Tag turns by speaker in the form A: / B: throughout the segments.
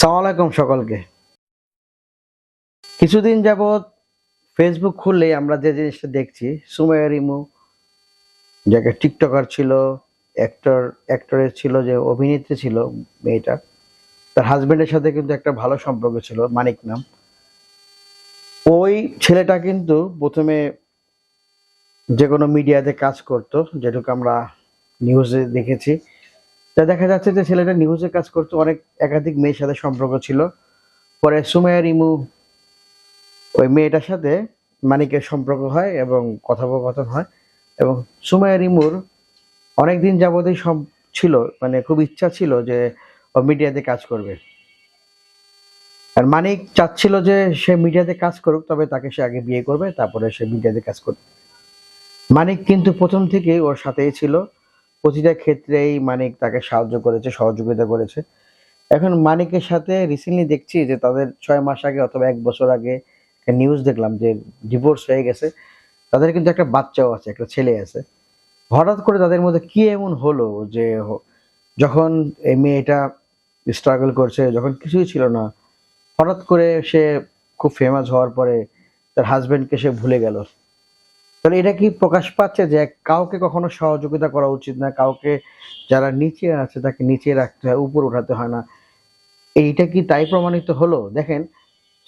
A: সালাম আলাইকুম সকলকে। কিছুদিন যাবৎ ফেসবুক খুললেই আমরা যে জিনিসটা দেখছি, সুমাইয়া রিমু যাকে টিকটকার ছিল অ্যাক্টর অ্যাক্টরের ছিল, যে অভিনেত্রী ছিল মেয়েটা, তার হাজব্যান্ডের সাথে কিন্তু একটা ভালো সম্পর্ক ছিল, মানিক নাম। ওই ছেলেটা কিন্তু প্রথমে যে কোনো মিডিয়াতে কাজ করতো, যেটুকু আমরা নিউজে দেখেছি। তা দেখা যাচ্ছে যে ছেলেটা নিউজে কাজ করতো, অনেক একাধিক মেয়ের সাথে সম্পর্ক ছিল। পরে সুমাইয়া রিমু ওই মেয়েটার সাথে মানিকের সম্পর্ক হয় এবং কথোপকথন হয় এবং সুমাইয়া রিমুর অনেক দিন যাবতই ছিল মানে খুব ইচ্ছা ছিল যে ও মিডিয়াতে কাজ করবে। আর মানিক চাচ্ছিল যে সে মিডিয়াতে কাজ করুক, তবে তাকে সে আগে বিয়ে করবে, তারপরে সে মিডিয়াতে কাজ করবে। মানিক কিন্তু প্রথম থেকেই ওর সাথেই ছিল। প্রতিটা ক্ষেত্রেই মানিক তাকে সাহায্য করেছে, সহযোগিতা করেছে। এখন মানিকের সাথে রিসেন্টলি দেখছি যে তাদের ছয় মাস আগে অথবা এক বছর আগে নিউজ দেখলাম যে ডিভোর্স হয়ে গেছে। তাদের কিন্তু একটা বাচ্চাও আছে, একটা ছেলে আছে। হঠাৎ করে তাদের মধ্যে কি এমন হলো যে যখন এই মেয়েটা স্ট্রাগল করছে, যখন কিছুই ছিল না, হঠাৎ করে সে খুব ফেমাস হওয়ার পরে তার হাজব্যান্ডকে সে ভুলে গেল। তাহলে এটা কি প্রকাশ পাচ্ছে যে কাউকে কখনো সহযোগিতা করা উচিত না? কাউকে যারা নিচে আছে তাকে নিচে রাখতে হয়, উপর উঠাতে হয় না। এইটা কি তাই প্রমাণিত হলো? দেখেন,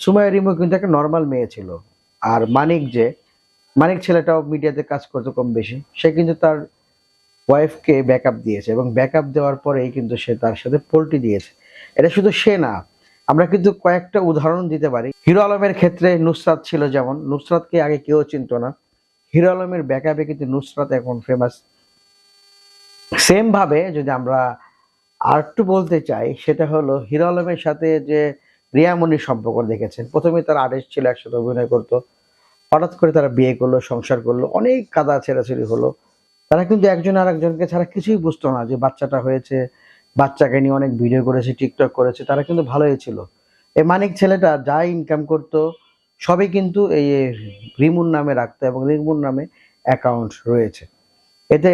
A: সুমাইয়া রিমু কিন্তু একটা নর্মাল মেয়ে ছিল। আর মানিক যে, মানিক ছেলেটাও মিডিয়াতে কাজ করতো কম বেশি। সে কিন্তু তার ওয়াইফকে ব্যাকআপ দিয়েছে এবং ব্যাকআপ দেওয়ার পরেই কিন্তু সে তার সাথে পোল্টি দিয়েছে। এটা শুধু সে না, আমরা কিন্তু কয়েকটা উদাহরণ দিতে পারি। হিরো আলমের ক্ষেত্রে নুসরাত ছিল যেমন। নুসরাতকে আগে কেউ চিনতো না। হিরো আলমের ব্যাকআপে কিন্তু নুসরাত এখন ফেমাস সেম ভাবে যদি আমরা আর একটু বলতে চাই, সেটা হলো হিরো আলমের সাথে যে রিয়ামনির সম্পর্ক দেখেছেন। প্রথমে তারা আর্টিস্ট ছিল একসাথে অভিনয় করতো। হঠাৎ করে তারা বিয়ে করল, সংসার করল, অনেক কাদা ছেড়াছেড়ি হলো। তারা কিন্তু একজন আর একজনকে ছাড়া কিছুই বুঝতো না যে বাচ্চাটা হয়েছে, বাচ্চাকে নিয়ে অনেক ভিডিও করেছে টিকটক করেছে, তারা কিন্তু ভালোই ছিল। এই মানিক ছেলেটা যা ইনকাম করতো সবই কিন্তু এই রিমুর নামে রাখতো এবং রিমুর নামে অ্যাকাউন্ট রয়েছে। এতে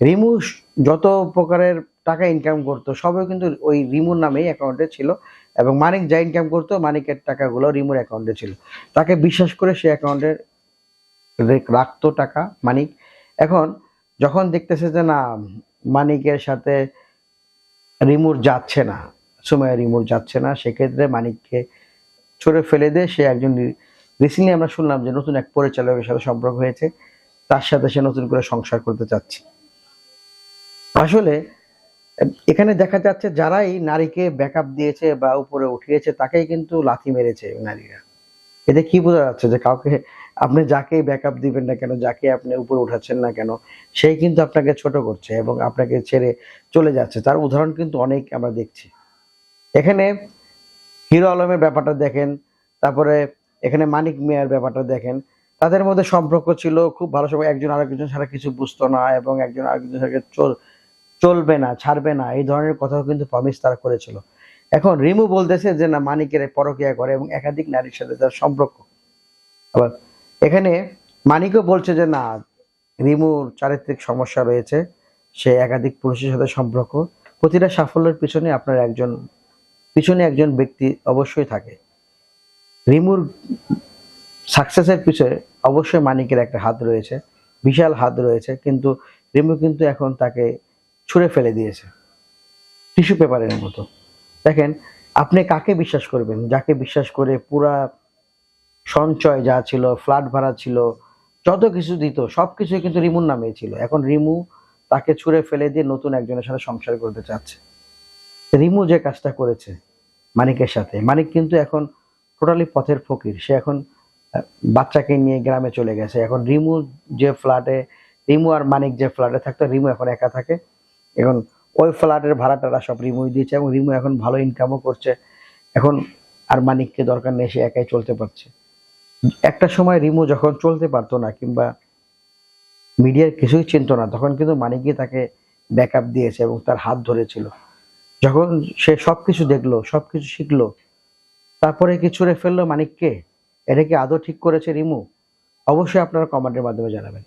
A: রিমু যত প্রকারের টাকা ইনকাম করতো, সবই কিন্তু ওই রিমুর নামেই অ্যাকাউন্টে ছিল এবং মানিক যা ইনকাম করতো, মানিকের টাকাগুলো রিমুর অ্যাকাউন্টে ছিল। তাকে বিশ্বাস করে সে অ্যাকাউন্টে রাখতো টাকা, মানিক। এখন যখন দেখতেছে যে না, মানিকের সাথে রিমুর যাচ্ছে না সময় রিমুর যাচ্ছে না, সেক্ষেত্রে মানিককে ছড়ে ফেলে দিয়ে। সে একজন রিসেন্টলি আমরা শুনলাম যে নতুন এক পরিচালকের সাথে সম্পর্ক হয়েছে। তার সাথে সে নতুন করে সংসার করতে চাচ্ছে। আসলে, এখানে দেখা যাচ্ছে যারাই নারীকে ব্যাকআপ দিয়েছে বা উপরে উঠিয়েছে, তাকেই কিন্তু লাথি মেরেছে নারীরা। এতে কি বোঝা যাচ্ছে যে কাউকে, আপনি যাকে ব্যাকআপ দিবেন না কেন, যাকে আপনি উপরে উঠাচ্ছেন না কেন, সেই কিন্তু আপনাকে ছোট করছে এবং আপনাকে ছেড়ে চলে যাচ্ছে। তার উদাহরণ কিন্তু অনেক আমরা দেখছি। এখানে হিরো আলমের ব্যাপারটা দেখেন, তারপরে এখানে মানিক মিয়ার ব্যাপারটা দেখেন। তাদের মধ্যে সম্পর্ক ছিল খুব ভালো সময়, একজন আরেকজন ছাড়া কিছু বুঝতো না এবং একজন আরেকজন সাথে চল, চলবে না, ছাড়বে না, এই ধরনের কথাও কিন্তু প্রমিস তারা করেছিল। এখন রিমু বলতেছে যে, না, মানিকের পরকিয়া করে এবং একাধিক নারীর সাথে তার সম্পর্ক। আবার এখানে মানিকও বলছে যে, না, রিমুর চারিত্রিক সমস্যা রয়েছে, সে একাধিক পুরুষের সাথে সম্পর্ক। প্রতিটা সাফল্যের পিছনে আপনার একজন পিছনে একজন ব্যক্তি অবশ্যই থাকে। রিমুর সাকসেসের পিছনে অবশ্যই মানিকের একটা হাত রয়েছে, বিশাল হাত রয়েছে, কিন্তু রিমু কিন্তু এখন তাকে ছুঁড়ে ফেলে দিয়েছে, টিস্যু পেপারের মতো। দেখেন, আপনি কাকে বিশ্বাস করবেন? যাকে বিশ্বাস করে পুরা সঞ্চয় যা ছিল, ফ্ল্যাট ভাড়া ছিল, যত কিছু দিত, সব কিছুই কিন্তু রিমুর নামে ছিল। এখন রিমু তাকে ছুঁড়ে ফেলে দিয়ে নতুন একজনের সাথে সংসার করতে চাচ্ছে। রিমু যে কাজটা করেছে মানিকের সাথে, মানিক কিন্তু এখন টোটালি পথের ফকির। সে এখন বাচ্চাকে নিয়ে গ্রামে চলে গেছে। এখন রিমু যে ফ্ল্যাটে রিমু আর মানিক যে ফ্ল্যাটে থাকতো, রিমু এখন একা থাকে। এখন ওই ফ্ল্যাটের ভাড়াটারা সব রিমুই দিয়েছে এবং রিমু এখন ভালো ইনকামও করছে। এখন আর মানিককে দরকার নেই, সে একাই চলতে পারছে। একটা সময় রিমু যখন চলতে পারতো না কিংবা মিডিয়ার কিছুই চিনতো না, তখন কিন্তু মানিকই তাকে ব্যাকআপ দিয়েছে এবং তার হাত ধরেছিল। যখন সে সবকিছু দেখল, সবকিছু শিখলো, তারপরে কি ছুঁড়ে ফেলল মানিককে এটা কি আদৌ ঠিক করেছে রিমু? অবশ্যই আপনারা কমেন্টের মাধ্যমে জানাবেন।